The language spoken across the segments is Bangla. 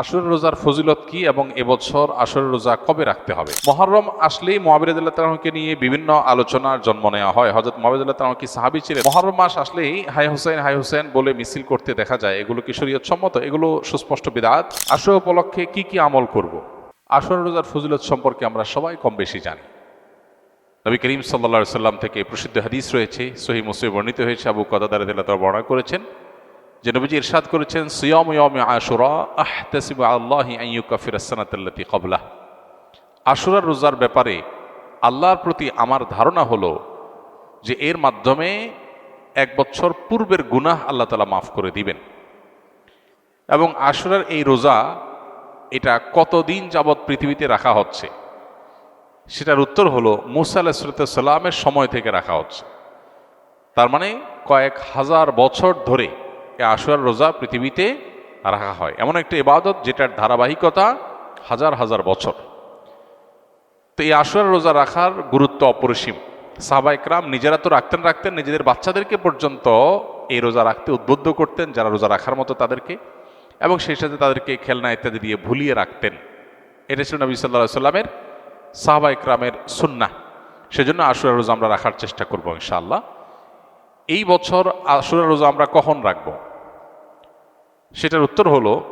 আসরের রোজার ফজিলত কি এবং এবছর আসরের রোজা কবে রাখতে হবে? মহরম আসলেই তালাহকে নিয়ে বিভিন্ন আলোচনার জন্ম নেওয়া হয়। হজরত তালাহ কি সাহাবি ছিলেন? মহরম মাস আসলেই হাই হোসেন হাই হোসেন বলে মিছিল করতে দেখা যায়। এগুলো কি শরীয়ত সম্মত এগুলো সুস্পষ্ট বিদাত। আসর উপলক্ষে কি কি আমল করব? আসর রোজার ফজিলত সম্পর্কে আমরা সবাই কম বেশি জানি। নবী করিম সাল্লা সাল্লাম থেকে প্রসিদ্ধ হাদিস রয়েছে। সহি মুসলিম বর্ণিত হয়েছে। আবু কদাদার বর্ণনা করেছেন যে ইরশাদ করেছেন, সিয়ম আশুরা, আহতাসিব আল্লাহি আইয়ুকাফির সানাতাল্লাতি কবলা আশুরার রোজার ব্যাপারে আল্লাহর প্রতি আমার ধারণা হলো যে এর মাধ্যমে এক বছর পূর্বের গুনাহ আল্লাহ তালা মাফ করে দিবেন। এবং আশুরার এই রোজা এটা কতদিন যাবৎ পৃথিবীতে রাখা হচ্ছে, সেটার উত্তর হলো মুসা আলাহিসাল্লামের সময় থেকে রাখা হচ্ছে। তার মানে কয়েক হাজার বছর ধরে এই আশুরার রোজা পৃথিবীতে রাখা হয়। এমন একটা ইবাদত যেটার ধারাবাহিকতা হাজার হাজার বছর। তো এই আশুয়ার রোজা রাখার গুরুত্ব অপরিসীম। সাহবা ইকরাম নিজেরা তো রাখতেন রাখতেন নিজেদের বাচ্চাদেরকে পর্যন্ত এই রোজা রাখতে উদ্বুদ্ধ করতেন, যারা রোজা রাখার মতো তাদেরকে, এবং সেই সাথে তাদেরকে খেলনা ইত্যাদি দিয়ে ভুলিয়ে রাখতেন। এটা ছিল নবী সাল্লাহ সাল্লামের সাহবা ইকরামের সুন্না সেজন্য আশুরা রোজা আমরা রাখার চেষ্টা করব ইনশাআল্লাহ। এই বছর আশুরা রোজা আমরা কখন রাখব? সেটার উত্তর হলো,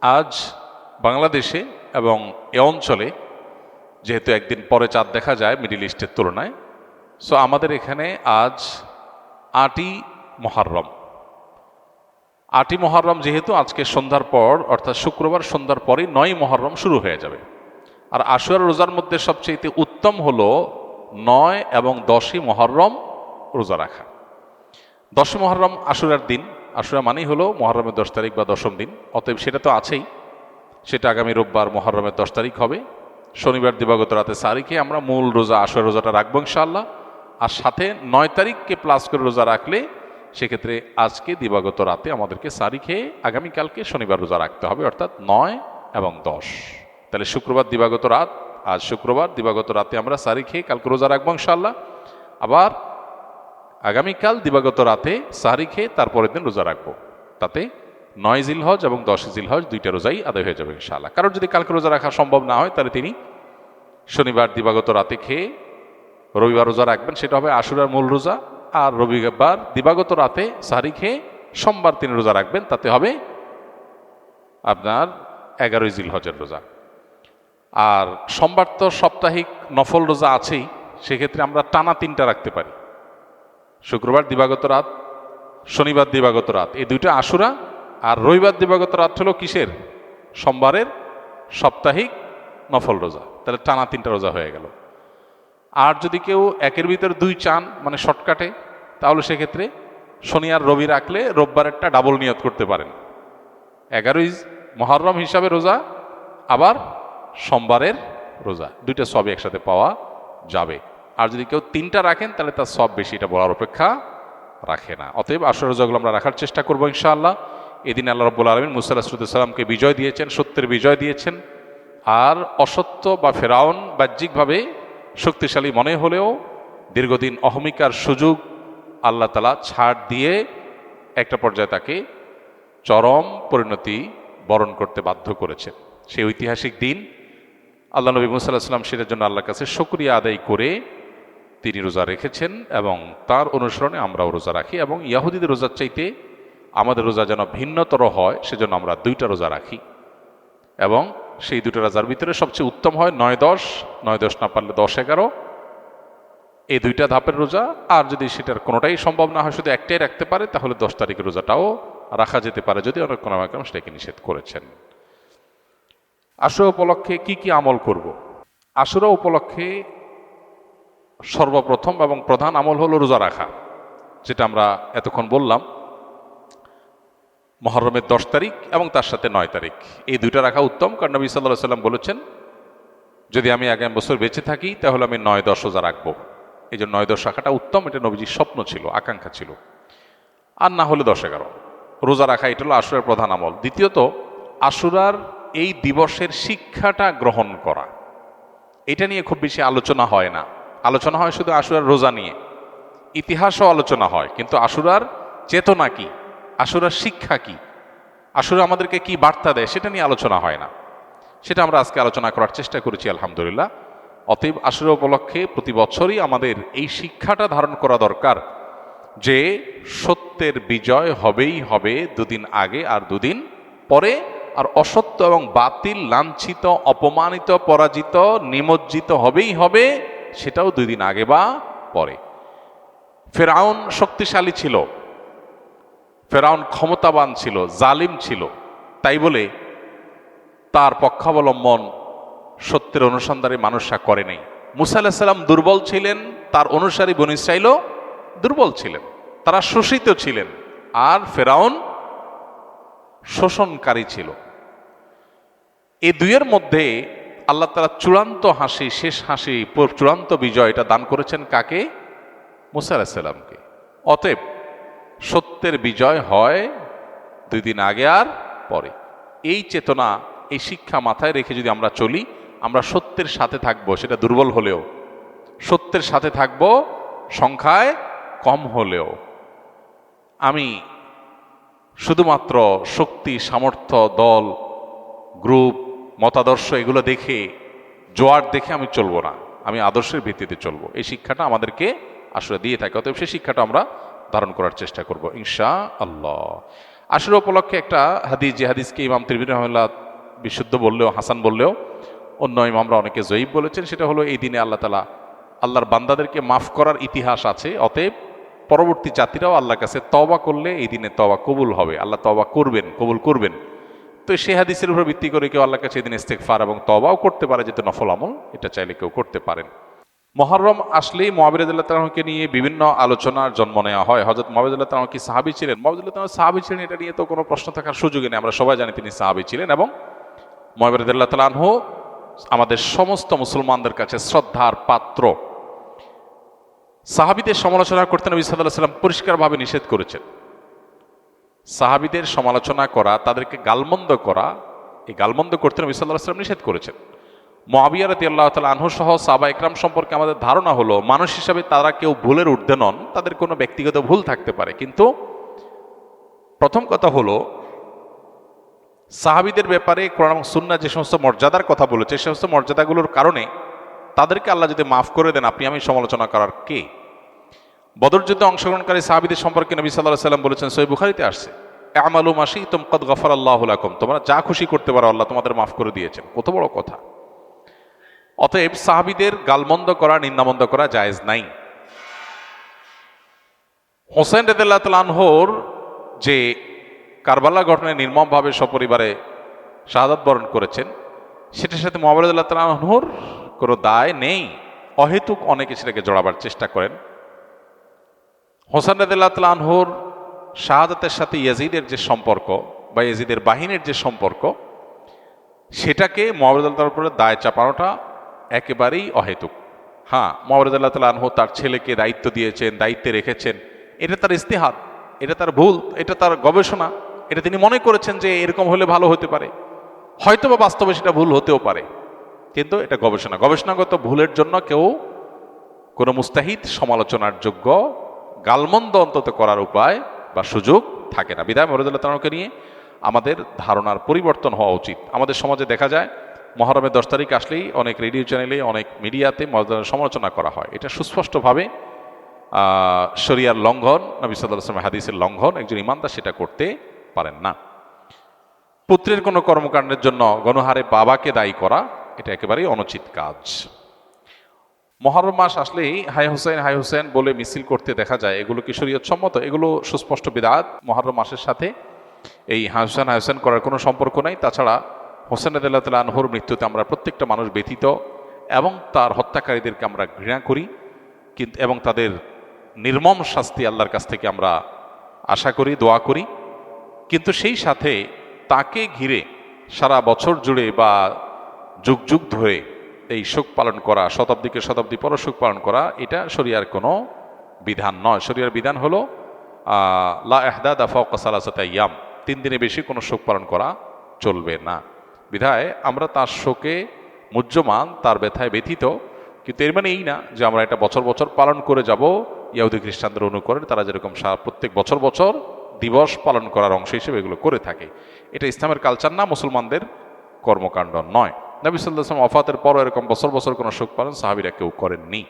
আজ বাংলাদেশে এবং এ অঞ্চলে, যেহেতু একদিন পরে চাঁদ দেখা যায় মিডিল ইস্টের তুলনায়, সো আমাদের এখানে আজ আটই মহারম। আটই মহরম যেহেতু আজকে সন্ধ্যার পর, অর্থাৎ শুক্রবার সন্ধ্যার পরই নয় মহরম শুরু হয়ে যাবে। আর আশুয়ার রোজার মধ্যে সবচেয়ে উত্তম হলো নয় এবং দশই মহরম রোজা রাখা। দশই মহরম আশুরার দিন। আশুরা মানেই হলো মহরমের দশ তারিখ বা দশম দিন। অতএব সেটা তো আছেই। সেটা আগামী রোববার মহরমের দশ তারিখ হবে। শনিবার দিবাগত রাতে সারিখে আমরা মূল রোজা আশুরা রোজাটা রাখব ইনশাআল্লাহ। আর সাথে নয় তারিখকে প্লাস করে রোজা রাখলে সেক্ষেত্রে আজকে দিবাগত রাতে আমাদেরকে সারি খেয়ে আগামীকালকে শনিবার রোজা রাখতে হবে, অর্থাৎ নয় এবং দশ। তাহলে শুক্রবার দিবাগত রাত, আজ শুক্রবার দিবাগত রাতে আমরা সারি খেয়ে কালকে রোজা রাখব ইনশাল্লাহ আবার আগামীকাল দিবাগত রাতে সারি খেয়ে তারপরের দিন রোজা রাখব। তাতে নয় জিলহজ এবং দশ জিলহজ দুইটা রোজাই আদায় হয়ে যাবে ইনশাআল্লাহ। কারণ যদি কালকে রোজা রাখা সম্ভব না হয়, তাহলে তিনি শনিবার দিবাগত রাতে খেয়ে রবিবার রোজা রাখবেন। সেটা হবে আশুরার মূল রোজা। আর রবিবার দিবাগত রাতে সারি খেয়ে সোমবার তিনি রোজা রাখবেন। তাতে হবে আপনার এগারোই জিল হজের রোজা। আর সোমবার তো সাপ্তাহিক নফল রোজা আছেই। সেক্ষেত্রে আমরা টানা তিনটা রাখতে পারি। শুক্রবার দিবাগত রাত, শনিবার দিবাগত রাত। এই দুইটা আশুরা আর রবিবার দিবাগত রাত হলো কিসের? সোমবারের সাপ্তাহিক নফল রোজা। তাহলে টানা তিনটা রোজা হয়ে গেল। আর যদি কেউ একের ভিতরে দুই চান মানে শর্টকাটে, তাহলে সেক্ষেত্রে শনি আর রবি রাখলে রোববারেরটা ডাবল নিয়ত করতে পারেন। এগারোই মহরম হিসাবে রোজা, আবার সোমবারের রোজা। দুইটা সবই একসাথে পাওয়া যাবে। আর যদি কেউ তিনটা রাখেন, তাহলে তার সব বেশি, এটা বলার অপেক্ষা রাখে না। অতএব আসর রোজাগুলো আমরা রাখার চেষ্টা করব ইনশাআল্লাহ। এদিন আল্লাহ রব্বুল আলমিন মুসাল্লাহামকে বিজয় দিয়েছেন, সত্যের বিজয় দিয়েছেন। আর অসত্য বা ফেরাউন বাহ্যিকভাবে শক্তিশালী মনে হলেও দীর্ঘদিন অহমিকার সুযোগ আল্লাহ তালা ছাড় দিয়ে একটা পর্যায়ে তাকে চরম পরিণতি বরণ করতে বাধ্য করেছেন। সেই ঐতিহাসিক দিন আল্লাহ নবী মুসাল্লাহাম সেটার জন্য আল্লাহর কাছে সক্রিয়া আদায় করে তিনি রোজা রেখেছেন এবং তার অনুসরণে আমরাও রোজা রাখি এবং ইয়াহুদিদের রোজার চাইতে আমাদের রোজা যেন ভিন্নতর হয়, সেজন্য আমরা দুইটা রোজা রাখি। এবং সেই দুটো রোজার ভিতরে সবচেয়ে উত্তম হয় নয় দশ নয় দশ না পারলে দশ এগারো। এই দুইটা ধাপের রোজা, আর যদি সেটার কোনোটাই সম্ভব না হয়, শুধু একটাই রাখতে পারে, তাহলে দশ তারিখের রোজাটাও রাখা যেতে পারে, যদি অনেক কোনো আমাকে সেটাকে নিষেধ করেছেন। আশুরা উপলক্ষে কি কি আমল করব। আশুরা উপলক্ষে সর্বপ্রথম এবং প্রধান আমল হলো রোজা রাখা, যেটা আমরা এতক্ষণ বললাম। মহরমের দশ তারিখ এবং তার সাথে নয় তারিখ। এই দুইটা রাখা উত্তম, কারণ নবী সাল্লাহ সাল্লাম বলেছেন, যদি আমি আগামী বছর বেঁচে থাকি, তাহলে আমি নয় দশ রোজা রাখব। এই জন্য নয় দশ রাখাটা উত্তম, এটা নবীজির স্বপ্ন ছিল, আকাঙ্ক্ষা ছিল। আর না হলে দশ এগারো। রোজা রাখা, এটা হলো আশুরার প্রধান আমল। দ্বিতীয়ত, আশুরার এই দিবসের শিক্ষাটা গ্রহণ করা। এটা নিয়ে খুব বেশি আলোচনা হয় না। আলোচনা হয় শুধু আশুরার রোজা নিয়ে। ইতিহাসও আলোচনা হয়, কিন্তু আশুরার চেতনা কি? আশুরার শিক্ষা কি? আসলে আমাদেরকে কি বার্তা দেয় সেটা নিয়ে আলোচনা হয় না। সেটা আমরা আজকে আলোচনা করার চেষ্টা করেছি, আলহামদুলিল্লাহ। অতএব আসলে উপলক্ষে প্রতি বছরই আমাদের এই শিক্ষাটা ধারণ করা দরকার যে সত্যের বিজয় হবেই হবে দুদিন আগে আর দুদিন পরে, আর অসত্য এবং বাতিল, লাঞ্ছিত, অপমানিত, পরাজিত, নিমজ্জিত হবেই হবে সেটাও দুই দিন আগে বা পরে। ফেরাউন শক্তিশালী ছিল। ফেরাউন ক্ষমতাবান ছিল, জালিম ছিল। তাই বলে তার পক্ষাবলম্বন সত্যের অনুসন্ধানে মানুষরা করে নাই। মুসা আলাহিসাল্লাম দুর্বল ছিলেন, তার অনুসারী বন ইসরাইলও দুর্বল ছিলেন। তারা শোষিত ছিলেন আর ফেরাউন শোষণকারী ছিল। এ দুইয়ের মধ্যে আল্লাহ তারা চূড়ান্ত হাসি, শেষ হাসি চূড়ান্ত বিজয় এটা দান করেছেন কাকে? মুসা আলাহিসাল্লামকে অতএব সত্যের বিজয় হয় দুই দিন আগে আর পরে। এই চেতনা, এই শিক্ষা মাথায় রেখে যদি আমরা চলি, আমরা সত্যের সাথে থাকব, সেটা দুর্বল হলেও। সত্যের সাথে থাকব, সংখ্যায় কম হলেও। আমি শুধুমাত্র শক্তি, সামর্থ্য, দল, গ্রুপ মতাদর্শ এগুলো দেখে, জোয়ার দেখে আমি চলবো না। আমি আদর্শের ভিত্তিতে চলবো। এই শিক্ষাটা আমাদেরকে আসলে দিয়ে থাকে। অতএব সেই শিক্ষাটা আমরা ধারণ করার চেষ্টা করব ইনশা আল্লাহ আসলে উপলক্ষে একটা হাদিস, যে হাদিসকে ইমাম তিরবির রহমাল্লাহ বিশুদ্ধ বললেও, হাসান বললেও, অন্য ইমামরা অনেকে জয়ীব বলেছেন, সেটা হলো এই দিনে আল্লাহ তালা আল্লাহর বান্দাদেরকে মাফ করার ইতিহাস আছে। অতএব পরবর্তী জাতিরাও আল্লাহর কাছে তবা করলে এই দিনে তবা কবুল হবে। আল্লাহ তবা করবেন, কবুল করবেন। তো সেই হাদিসের উপর ভিত্তি করে কেউ আল্লাহ কাছে এদিন ইস্তেকফার এবং তবাও করতে পারে, যেহেতু নফল আমল, এটা চাইলে কেউ করতে পারেন। মহরম আসলেই তালাহকে নিয়ে বিভিন্ন আলোচনার জন্ম নেওয়া হয়। হজরত মহাবিদুল্লাহ কি সাহাবি ছিলেন? মহাবিদুল্লাহ সাহাবি ছিলেন, এটা নিয়ে তো কোনো প্রশ্ন থাকার সুযোগই নেই। আমরা সবাই জানি তিনি সাহাবি ছিলেন এবং মহাবিরদুল্লাহ তালাহ আমাদের সমস্ত মুসলমানদের কাছে শ্রদ্ধার পাত্র। সাহাবিদের সমালোচনা করতে নবী সাল্লাহ সাল্লাম পরিষ্কারভাবে নিষেধ করেছেন। সাহাবিদের সমালোচনা করা, তাদেরকে গালমন্দ করা, এই গালমন্দ করতে নবী সাল্লাহ সাল্লাম নিষেধ করেছেন। মহাবিয়ারতি আল্লাহ তালা আনহু সহ সাবা একরাম সম্পর্কে আমাদের ধারণা হলো, মানুষ হিসাবে তারা কেউ ভুলের ঊর্ধ্বে নন, তাদের কোনো ব্যক্তিগত ভুল থাকতে পারে। কিন্তু প্রথম কথা হলো, সাহাবিদের ব্যাপারে কোরআন সুন্না যে সমস্ত মর্যাদার কথা বলেছে, সে সমস্ত মর্যাদাগুলোর কারণে তাদেরকে আল্লাহ যদি মাফ করে দেন, আপনি আমি সমালোচনা করার কে? বদর যুদ্ধে অংশগ্রহণকারী সাহাবিদের সম্পর্কে নবী সাল্লাহ সাল্লাম বলেছেন সই বুখারিতে আসছে। আমালু মাসি তুম কদ গফর আল্লাহ লাকুম। তোমরা যা খুশি করতে পারো, আল্লাহ তোমাদের মাফ করে দিয়েছেন। কত বড় কথা। অতএব সাহাবিদের গালমন্দ করা, নিন্দামন্দ করা জায়েজ নাই। হোসেন রেদুল্লাহ তালানহর যে কারবালা ঘটনায় নির্মমভাবে সপরিবারে শাহাদাত বরণ করেছেন, সেটার সাথে মোহাম্মদুল্লাহ তালানহর কোনো দায় নেই। অহেতুক অনেকে সেটাকে জড়াবার চেষ্টা করেন। হোসেন রেদুল্লাহ তালানহর শাহাদাতের সাথে ইয়াজিদের যে সম্পর্ক বা ইয়াজিদের বাহিনীর যে সম্পর্ক, সেটাকে মোহাম্মদুল্লাহ উপরে দায় চাপানোটা একেবারেই অহেতুক। হ্যাঁ মোহাম্মদুল্লাহ তালা আনহু তার ছেলেকে দায়িত্ব দিয়েছেন, দায়িত্বে রেখেছেন। এটা তার ইস্তেহাত এটা তার ভুল, এটা তার গবেষণা, এটা তিনি মনে করেছেন যে এরকম হলে ভালো হতে পারে। হয়তো বা বাস্তবে সেটা ভুল হতেও পারে, কিন্তু এটা গবেষণা। গবেষণাগত ভুলের জন্য কেউ কোনো মুস্তাহিদ সমালোচনার যোগ্য গালমন্দ অন্তত করার উপায় বা সুযোগ থাকে না। বিদায় মরদুল্লাহ তালকে নিয়ে আমাদের ধারণার পরিবর্তন হওয়া উচিত। আমাদের সমাজে দেখা যায় মহরমের দশ তারিখ আসলেই অনেক রেডিও চ্যানেলে, অনেক মিডিয়াতে মরদুল্লাহ সমালোচনা করা হয়। এটা সুস্পষ্টভাবে শরিয়ার লঙ্ঘন, নবী সাল্লাহ হাদিসের লঙ্ঘন, একজন ইমানদার সেটা করতে পারেন না। পুত্রের কোনো কর্মকাণ্ডের জন্য গণহারে বাবাকে দায়ী করা, এটা একেবারেই অনুচিত কাজ। মহরম মাস আসলেই হাই হোসেন হাই হোসেন বলে মিছিল করতে দেখা যায়। এগুলো কি শরীয়ত সম্মত? এগুলো সুস্পষ্ট বিদাত মহরম মাসের সাথে। এই হাই হোসেন হাই হোসেন করার কোনো সম্পর্ক নাই। তাছাড়া হোসেন আদাল্লাহ তালা আনহুর মৃত্যুতে আমরা প্রত্যেকটা মানুষ ব্যতীত এবং তার হত্যাকারীদেরকে আমরা ঘৃণা করি। কিন্তু এবং তাদের নির্মম শাস্তি আল্লাহর কাছ থেকে আমরা আশা করি, দোয়া করি। কিন্তু সেই সাথে তাকে ঘিরে সারা বছর জুড়ে বা যুগ যুগ ধরে এই শোক পালন করা, শতাব্দীকে শতাব্দী পর শোক পালন করা, এটা শরিয়ার কোনো বিধান নয়। শরিয়ার বিধান হলো লা এহদা দাফা কাসালাসাতা ইয়াম তিন দিনে বেশি কোনো শোক পালন করা চলবে না। বিধায় আমরা তার শোকে মুহ্যমান, তার ব্যথায় ব্যথিত, কিন্তু এর মানে এই না যে আমরা এটা বছর বছর পালন করে যাব, ইয়াহুদি খ্রিস্টানদের অনুকরণে তারা যেরকম প্রত্যেক বছর বছর দিবস পালন করার অংশ হিসেবে এগুলো করে থাকে। এটা ইসলামের কালচার না, মুসলমানদের কর্মকাণ্ড নয়। নবী সাল্লাহ আসলাম অফাতের পরও এরকম বছর বছর কোনো শোক পালন সাহাবিরা কেউ করেননি।